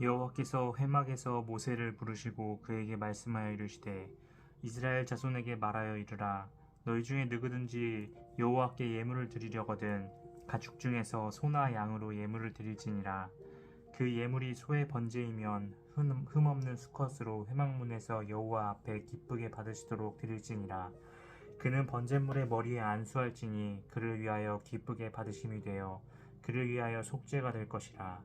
여호와께서 회막에서 모세를 부르시고 그에게 말씀하여 이르시되 이스라엘 자손에게 말하여 이르라. 너희 중에 누구든지 여호와께 예물을 드리려거든 가축 중에서 소나 양으로 예물을 드릴지니라. 그 예물이 소의 번제이면 흠, 흠 없는 수컷으로 회막문에서 여호와 앞에 기쁘게 받으시도록 드릴지니라. 그는 번제물의 머리에 안수할지니 그를 위하여 기쁘게 받으심이 되어 그를 위하여 속죄가 될 것이라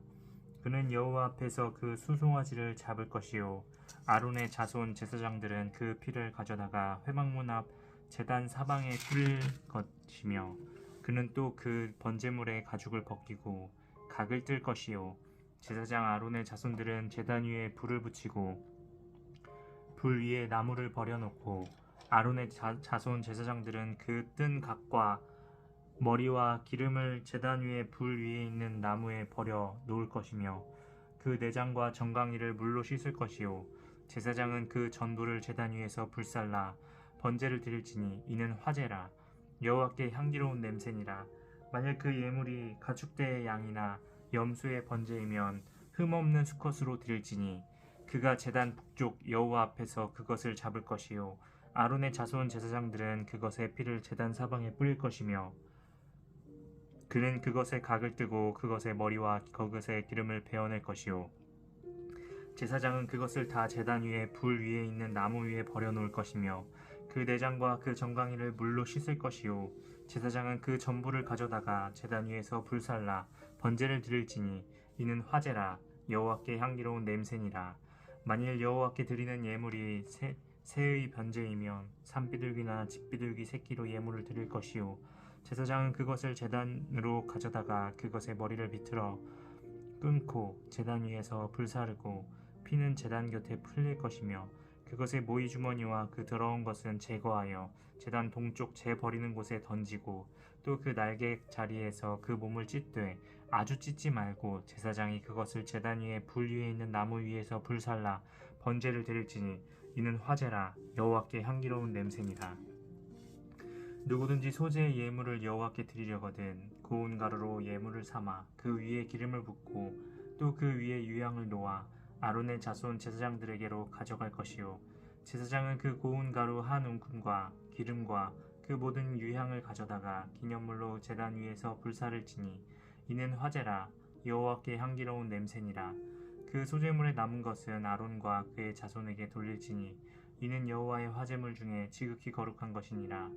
그는 여호와 앞에서 그 수송아지를 잡을 것이요. 아론의 자손 제사장들은 그 피를 가져다가 회막문 앞 제단 사방에 뿌릴 것이며 그는 또 그 번제물의 가죽을 벗기고 각을 뜰 것이요. 제사장 아론의 자손들은 제단 위에 불을 붙이고 불 위에 나무를 버려놓고 아론의 자, 자손 제사장들은 그 뜬 각과 머리와 기름을 제단 위에 불 위에 있는 나무에 버려 놓을 것이며 그 내장과 정강이를 물로 씻을 것이요. 제사장은 그 전부를 제단 위에서 불살라 번제를 드릴지니 이는 화제라. 여호와께 향기로운 냄새니라. 만일 그 예물이 가축대의 양이나 염소의 번제이면 흠없는 수컷으로 드릴지니 그가 제단 북쪽 여호와 앞에서 그것을 잡을 것이요. 아론의 자손 제사장들은 그것의 피를 제단 사방에 뿌릴 것이며 그는 그것의 각을 뜨고 그것의 머리와 그것의 기름을 베어낼 것이요. 제사장은 그것을 다 제단 위에 불 위에 있는 나무 위에 버려놓을 것이며 그 내장과 그 정강이를 물로 씻을 것이요. 제사장은 그 전부를 가져다가 제단 위에서 불살라 번제를 드릴지니 이는 화제라 여호와께 향기로운 냄새니라. 만일 여호와께 드리는 예물이 새, 새의 번제이면 산비둘기나 집비둘기 새끼로 예물을 드릴 것이요 제사장은 그것을 제단으로 가져다가 그것의 머리를 비틀어 끊고 제단 위에서 불사르고 피는 제단 곁에 풀릴 것이며 그것의 모이 주머니와 그 더러운 것은 제거하여 제단 동쪽 재 버리는 곳에 던지고 또 그 날개 자리에서 그 몸을 찢되 아주 찢지 말고 제사장이 그것을 제단 위에 불 위에 있는 나무 위에서 불살라 번제를 드릴지니 이는 화제라 여호와께 향기로운 냄새니라 누구든지 소재의 예물을 여호와께 드리려거든 고운 가루로 예물을 삼아 그 위에 기름을 붓고 또 그 위에 유향을 놓아 아론의 자손 제사장들에게로 가져갈 것이요. 제사장은 그 고운 가루 한 움큼과 기름과 그 모든 유향을 가져다가 기념물로 제단 위에서 불사를 지니 이는 화제라 여호와께 향기로운 냄새니라. 그 소재물에 남은 것은 아론과 그의 자손에게 돌릴지니 이는 여호와의 화재물 중에 지극히 거룩한 것이니라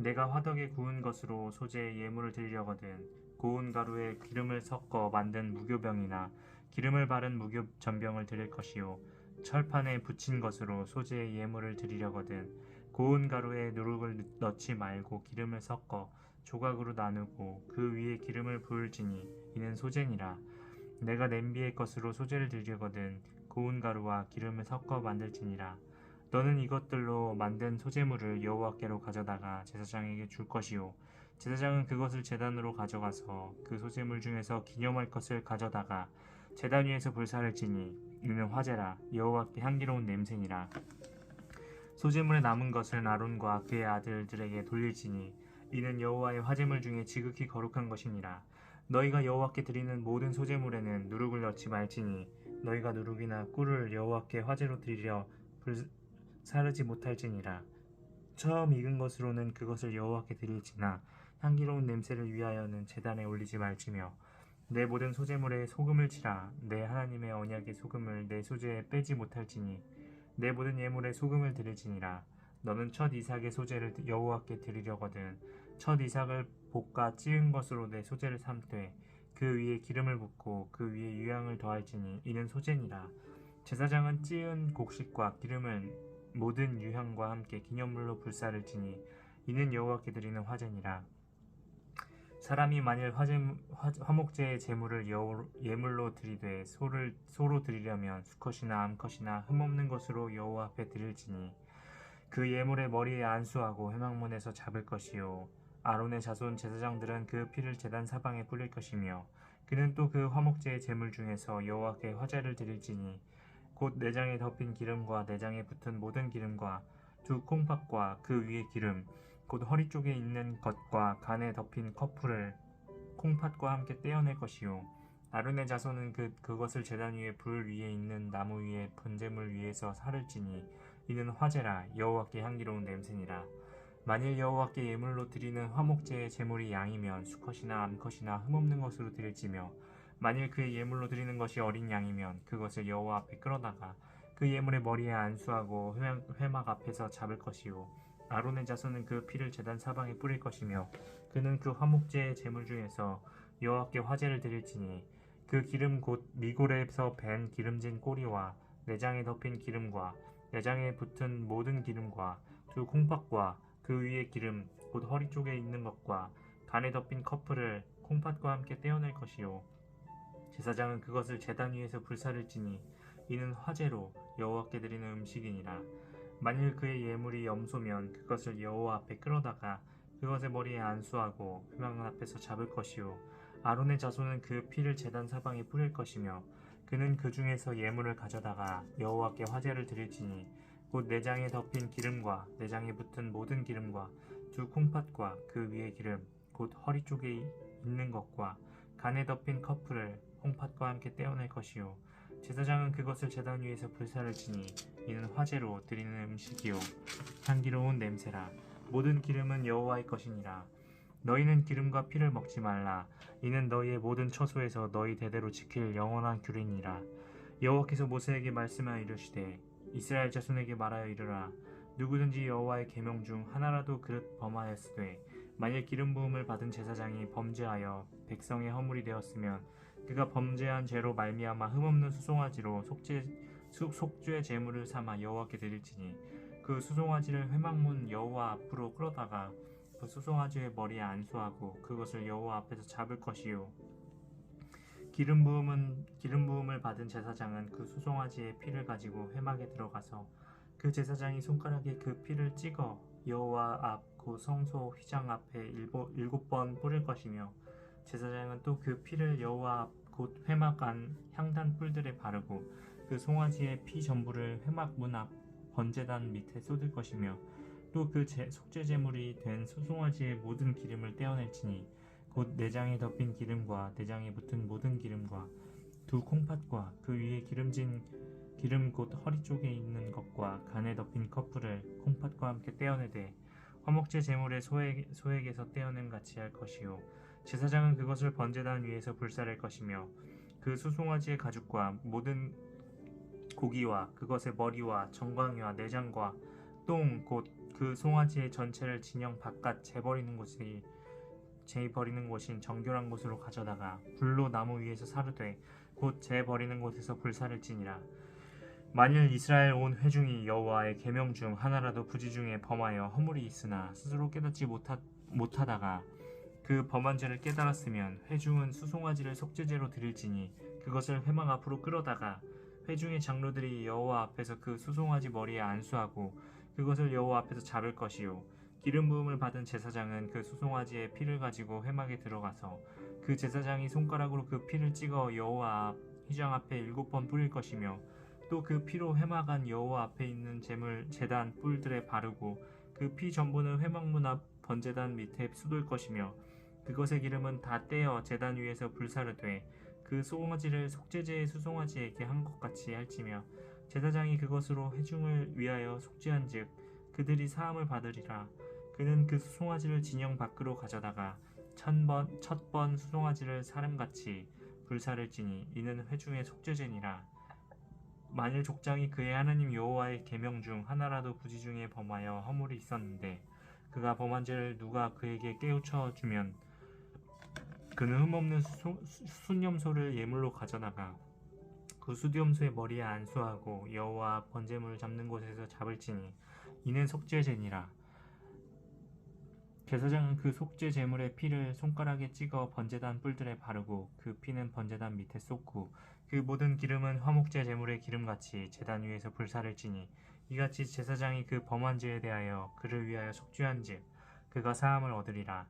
내가 화덕에 구운 것으로 소재의 예물을 드리려거든 고운 가루에 기름을 섞어 만든 무교병이나 기름을 바른 무교 전병을 드릴 것이요. 철판에 붙인 것으로 소재의 예물을 드리려거든 고운 가루에 누룩을 넣지 말고 기름을 섞어 조각으로 나누고 그 위에 기름을 부을지니 이는 소재니라. 내가 냄비의 것으로 소재를 드리거든 고운 가루와 기름을 섞어 만들지니라 너는 이것들로 만든 소재물을 여호와께로 가져다가 제사장에게 줄 것이요. 제사장은 그것을 제단으로 가져가서 그 소재물 중에서 기념할 것을 가져다가 제단 위에서 불사를 지니 이는 화제라 여호와께 향기로운 냄새니라. 소재물에 남은 것을 아론과 그의 아들들에게 돌릴지니 이는 여호와의 화재물 중에 지극히 거룩한 것이니라. 너희가 여호와께 드리는 모든 소재물에는 누룩을 넣지 말지니 너희가 누룩이나 꿀을 여호와께 화재로 드리려 불 사르지 못할지니라. 처음 익은 것으로는 그것을 여호와께 드릴지나 향기로운 냄새를 위하여는 제단에 올리지 말지며 내 모든 소재물에 소금을 치라 내 하나님의 언약의 소금을 내 소재에 빼지 못할지니 내 모든 예물에 소금을 드릴지니라. 너는 첫 이삭의 소재를 여호와께 드리려거든 첫 이삭을 볶아 찌은 것으로 내 소재를 삼되 그 위에 기름을 붓고 그 위에 유향을 더할지니 이는 소재니라. 제사장은 찌은 곡식과 기름을 모든 유향과 함께 기념물로 불사를 지니 이는 여호와께 드리는 화제니라. 사람이 만일 화제, 화, 화목제의 제물을 여, 예물로 드리되 소를 소로 드리려면 수컷이나 암컷이나 흠없는 것으로 여호와 앞에 드릴지니 그 예물의 머리에 안수하고 회막문에서 잡을 것이요 아론의 자손 제사장들은 그 피를 제단 사방에 뿌릴 것이며 그는 또 그 화목제의 제물 중에서 여호와께 화제를 드릴지니 곧 내장에 덮인 기름과 내장에 붙은 모든 기름과 두 콩팥과 그 위에 기름 곧 허리 쪽에 있는 것과 간에 덮인 커플을 콩팥과 함께 떼어낼 것이요. 아론의 자손은 그 그것을 제단 위에 불 위에 있는 나무 위에 번제물 위에서 살을 찌니 이는 화제라 여호와께 향기로운 냄새니라. 만일 여호와께 예물로 드리는 화목제의 제물이 양이면 수컷이나 암컷이나 흠없는 것으로 드릴지며 만일 그의 예물로 드리는 것이 어린 양이면 그것을 여호와 앞에 끌어다가 그 예물의 머리에 안수하고 회막, 앞에서 잡을 것이요. 아론의 자손은 그 피를 제단 사방에 뿌릴 것이며 그는 그 화목제의 제물 중에서 여호와께 화제를 드릴지니 그 기름 곧 미골에서 밴 기름진 꼬리와 내장에 덮인 기름과 내장에 붙은 모든 기름과 두 콩팥과 그 위에 기름 곧 허리 쪽에 있는 것과 간에 덮인 커플을 콩팥과 함께 떼어낼 것이요 제사장은 그것을 제단 위에서 불사를 지니 이는 화제로 여호와께 드리는 음식이니라. 만일 그의 예물이 염소면 그것을 여호와 앞에 끌어다가 그것의 머리에 안수하고 회막 앞에서 잡을 것이요 아론의 자손은 그 피를 제단 사방에 뿌릴 것이며 그는 그 중에서 예물을 가져다가 여호와께 화제를 드릴지니 곧 내장에 덮인 기름과 내장에 붙은 모든 기름과 두 콩팥과 그 위에 기름 곧 허리 쪽에 있는 것과 간에 덮인 커플을 콩팥과 함께 떼어낼 것이요. 제사장은 그것을 제단 위에서 불사를 지니 이는 화제로 드리는 음식이요. 향기로운 냄새라. 모든 기름은 여호와의 것이니라. 너희는 기름과 피를 먹지 말라. 이는 너희의 모든 처소에서 너희 대대로 지킬 영원한 규례니라. 여호와께서 모세에게 말씀하여 이르시되 이스라엘 자손에게 말하여 이르라. 누구든지 여호와의 계명 중 하나라도 그릇 범하였으되 만일 기름 부음을 받은 제사장이 범죄하여 백성의 허물이 되었으면 그가 범죄한 죄로 말미암아 흠없는 수송아지로 속죄 수- 속죄 제물을 삼아 여호와께 드릴지니 그 수송아지를 회막문 여호와 앞으로 끌어다가 그 수송아지의 머리에 안수하고 그것을 여호와 앞에서 잡을 것이요. 기름 부음은 기름 부음을 받은 제사장은 그 수송아지의 피를 가지고 회막에 들어가서 그 제사장이 손가락에 그 피를 찍어 여호와 앞 그 성소 휘장 앞에 일곱 번 뿌릴 것이며 제사장은 또 그 피를 여호와 앞 곧 회막 안 향단 뿔들에 바르고 그 송아지의 피 전부를 회막 문 앞 번제단 밑에 쏟을 것이며 또 그 속죄 제물이 된 수송아지의 모든 기름을 떼어낼지니 곧 내장에 덮인 기름과 내장에 붙은 모든 기름과 두 콩팥과 그 위에 기름진 기름 곧 허리 쪽에 있는 것과 간에 덮인 커플을 콩팥과 함께 떼어내되 화목제 제물의 소액, 소액에서 떼어냄 같이 할 것이요 제사장은 그것을 번제단 위에서 불사를 것이며 그 수송아지의 가죽과 모든 고기와 그것의 머리와 정광이와 내장과 똥 곧 그 송아지의 전체를 진영 바깥 재버리는 곳이 재버리는 곳인 정결한 곳으로 가져다가 불로 나무 위에서 사르되 곧 재버리는 곳에서 불사를 지니라. 만일 이스라엘 온 회중이 여호와의 계명 중 하나라도 부지 중에 범하여 허물이 있으나 스스로 깨닫지 못하, 못하다가 그 범한 죄를 깨달았으면 회중은 수송아지를 속죄제로 드릴지니 그것을 회막 앞으로 끌어다가 회중의 장로들이 여호와 앞에서 그 수송아지 머리에 안수하고 그것을 여호와 앞에서 잡을 것이요. 기름 부음을 받은 제사장은 그 수송아지의 피를 가지고 회막에 들어가서 그 제사장이 손가락으로 그 피를 찍어 여호와 앞 휘장 앞에 일곱 번 뿌릴 것이며 또 그 피로 회막 안 여호와 앞에 있는 제물 제단 뿔들에 바르고 그 피 전부는 회막문 앞 번제단 밑에 쏟을 것이며 그것의 기름은 다 떼어 제단 위에서 불사르 돼그 송아지를 속죄제의 수송아지에게 한 것 같이 할지며 제사장이 그것으로 회중을 위하여 속죄한즉 그들이 사함을 받으리라. 그는 그 수송아지를 진영 밖으로 가져다가 천번 첫번 수송아지를 사름같이 불사를 지니 이는 회중의 속죄제니라. 만일 족장이 그의 하나님 여호와의 계명 중 하나라도 부지 중에 범하여 허물이 있었는데 그가 범한 죄를 누가 그에게 깨우쳐 주면 그는 흠없는 수, 수, 순염소를 예물로 가져다가 그 수염소의 머리에 안수하고 여호와 번제물을 잡는 곳에서 잡을지니 이는 속죄제니라. 제사장은 그 속죄 제물의 피를 손가락에 찍어 번제단 뿔들에 바르고 그 피는 번제단 밑에 쏟고 그 모든 기름은 화목제 제물의 기름같이 제단 위에서 불사를 지니 이같이 제사장이 그 범한 죄에 대하여 그를 위하여 속죄한즉 그가 사함을 얻으리라.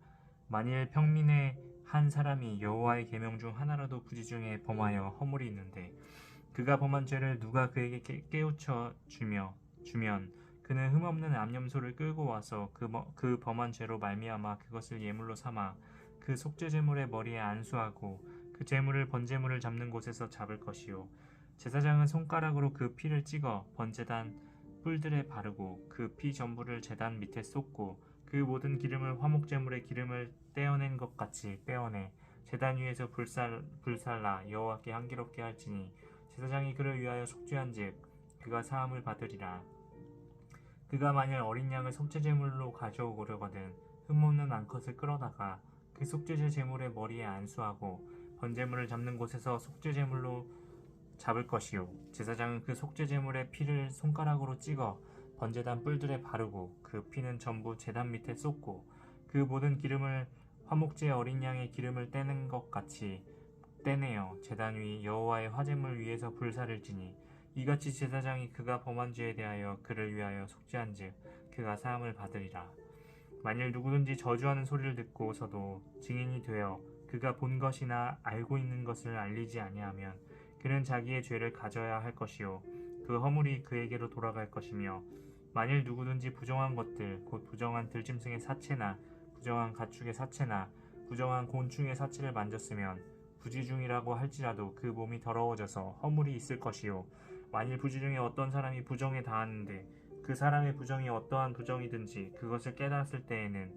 만일 평민의 한 사람이 여호와의 계명 중 하나라도 부지 중에 범하여 허물이 있는데 그가 범한 죄를 누가 그에게 깨- 깨우쳐 주며 주면 그는 흠없는 암염소를 끌고 와서 그, 머- 그 범한 죄로 말미암아 그것을 예물로 삼아 그 속죄 제물의 머리에 안수하고 그그 재물을 번제물을 잡는 곳에서 잡을 것이요. 제사장은 손가락으로 그 피를 찍어 번제단 뿔들에 바르고 그 피 전부를 제단 밑에 쏟고 그 모든 기름을 화목제물의 기름을 떼어낸 것 같이 떼어내 제단 위에서 불살 불살라 여호와께 향기롭게 할지니 제사장이 그를 위하여 속죄한즉 그가 사함을 받으리라. 그가 만일 어린 양을 속죄제물로 가져오려거든 흠없는 암컷을 끌어다가 그 속죄제 제물의 머리에 안수하고 번제물을 잡는 곳에서 속죄제물로 잡을 것이요. 제사장은 그 속죄제물의 피를 손가락으로 찍어 번제단 뿔들에 바르고 그 피는 전부 제단 밑에 쏟고 그 모든 기름을 화목제 어린 양의 기름을 떼는 것 같이 떼내어 제단 위 여호와의 화제물 위에서 불사를 지니 이같이 제사장이 그가 범한 죄에 대하여 그를 위하여 속죄한즉 그가 사함을 받으리라. 만일 누구든지 저주하는 소리를 듣고서도 증인이 되어 그가 본 것이나 알고 있는 것을 알리지 아니하면 그는 자기의 죄를 가져야 할 것이요. 그 허물이 그에게로 돌아갈 것이며 만일 누구든지 부정한 것들 곧 부정한 들짐승의 사체나 부정한 가축의 사체나 부정한 곤충의 사체를 만졌으면 부지중이라고 할지라도 그 몸이 더러워져서 허물이 있을 것이요. 만일 부지 중에 어떤 사람이 부정에 당하는데 그 사람의 부정이 어떠한 부정이든지 그것을 깨달았을 때에는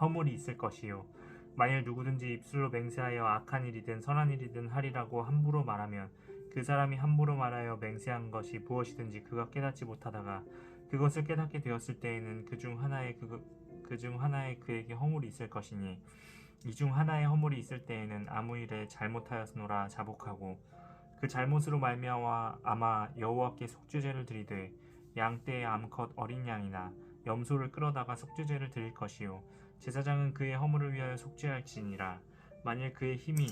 허물이 있을 것이요. 만일 누구든지 입술로 맹세하여 악한 일이든 선한 일이든 하리라고 함부로 말하면 그 사람이 함부로 말하여 맹세한 것이 무엇이든지 그가 깨닫지 못하다가 그것을 깨닫게 되었을 때에는 그 중 하나의 그중 하나의 그에게 허물이 있을 것이니 이 중 하나의 허물이 있을 때에는 아무 일에 잘못하였노라 자복하고 그 잘못으로 말미암아 아마 여호와께 속죄제를 드리되 양 떼의 암컷 어린 양이나 염소를 끌어다가 속죄제를 드릴 것이요 제사장은 그의 허물을 위하여 속죄할지니라. 만일 그의 힘이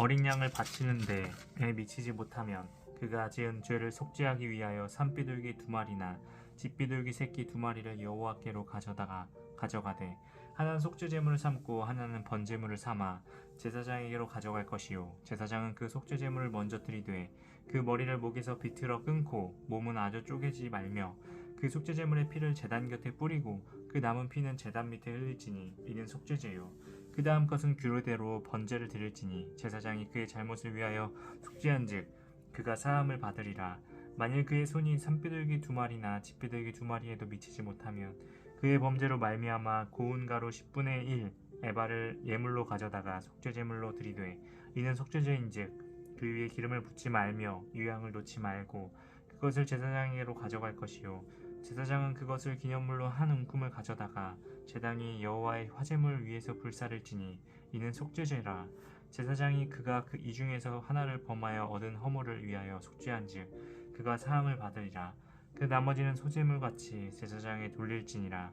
어린 양을 바치는 데에 미치지 못하면 그가 지은 죄를 속죄하기 위하여 산비둘기 두 마리나 집비둘기 새끼 두 마리를 여호와께로 가져다가 가져가되 하나는 속죄 제물을 삼고 하나는 번제물을 삼아 제사장에게로 가져갈 것이요. 제사장은 그 속죄 제물을 먼저 드리되 그 머리를 목에서 비틀어 끊고 몸은 아주 쪼개지 말며 그 속죄 제물의 피를 제단 곁에 뿌리고 그 남은 피는 제단 밑에 흘릴지니 이는 속죄제요. 그 다음 것은 규례대로 번제를 드릴지니 제사장이 그의 잘못을 위하여 속죄한즉 그가 사함을 받으리라. 만일 그의 손이 산비둘기 두 마리나 집비둘기 두 마리에도 미치지 못하면 그의 범죄로 말미암아 고운 가루 10분의 1 에바를 예물로 가져다가 속죄제물로 드리되 이는 속죄제인즉 그 위에 기름을 붓지 말며 유향을 놓지 말고 그것을 제사장에게로 가져갈 것이요. 제사장은 그것을 기념물로 한 움큼을 가져다가 제단이 여호와의 화제물 위에서 불사를 지니 이는 속죄제라 제사장이 그가 그 이 중에서 하나를 범하여 얻은 허물을 위하여 속죄한즉 그가 사함을 받으리라. 그 나머지는 소재물 같이 제사장에 돌릴지니라.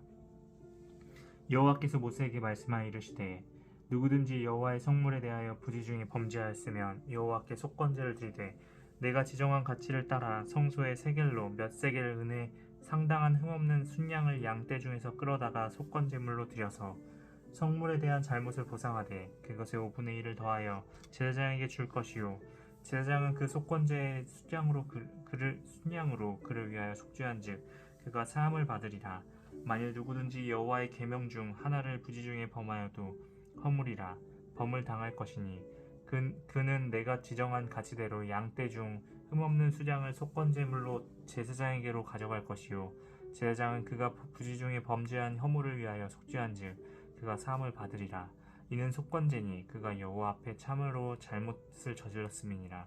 여호와께서 모세에게 말씀하여 이르시되 누구든지 여호와의 성물에 대하여 부지 중에 범죄하였으면 여호와께 속건제를 드리되 내가 지정한 가치를 따라 성소의 세겔로 몇 세겔 은혜 상당한 흠없는 순양을 양떼 중에서 끌어다가 속건제물로 드려서 성물에 대한 잘못을 보상하되 그것의 5분의 1을 더하여 제사장에게 줄 것이요. 제사장은 그 속건제의 순양으로 그, 그를 순양으로 그를 위하여 속죄한즉 그가 사함을 받으리라. 만일 누구든지 여호와의 계명 중 하나를 부지 중에 범하여도 허물이라. 범을 당할 것이니 그, 그는 내가 지정한 가치대로 양떼 중 흠없는 수장을 속건제물로 제사장에게로 가져갈 것이요. 제사장은 그가 부지 중에 범죄한 허물을 위하여 속죄한즉 그가 사함을 받으리라. 이는 속건제니 그가 여호와 앞에 참으로 잘못을 저질렀음이니라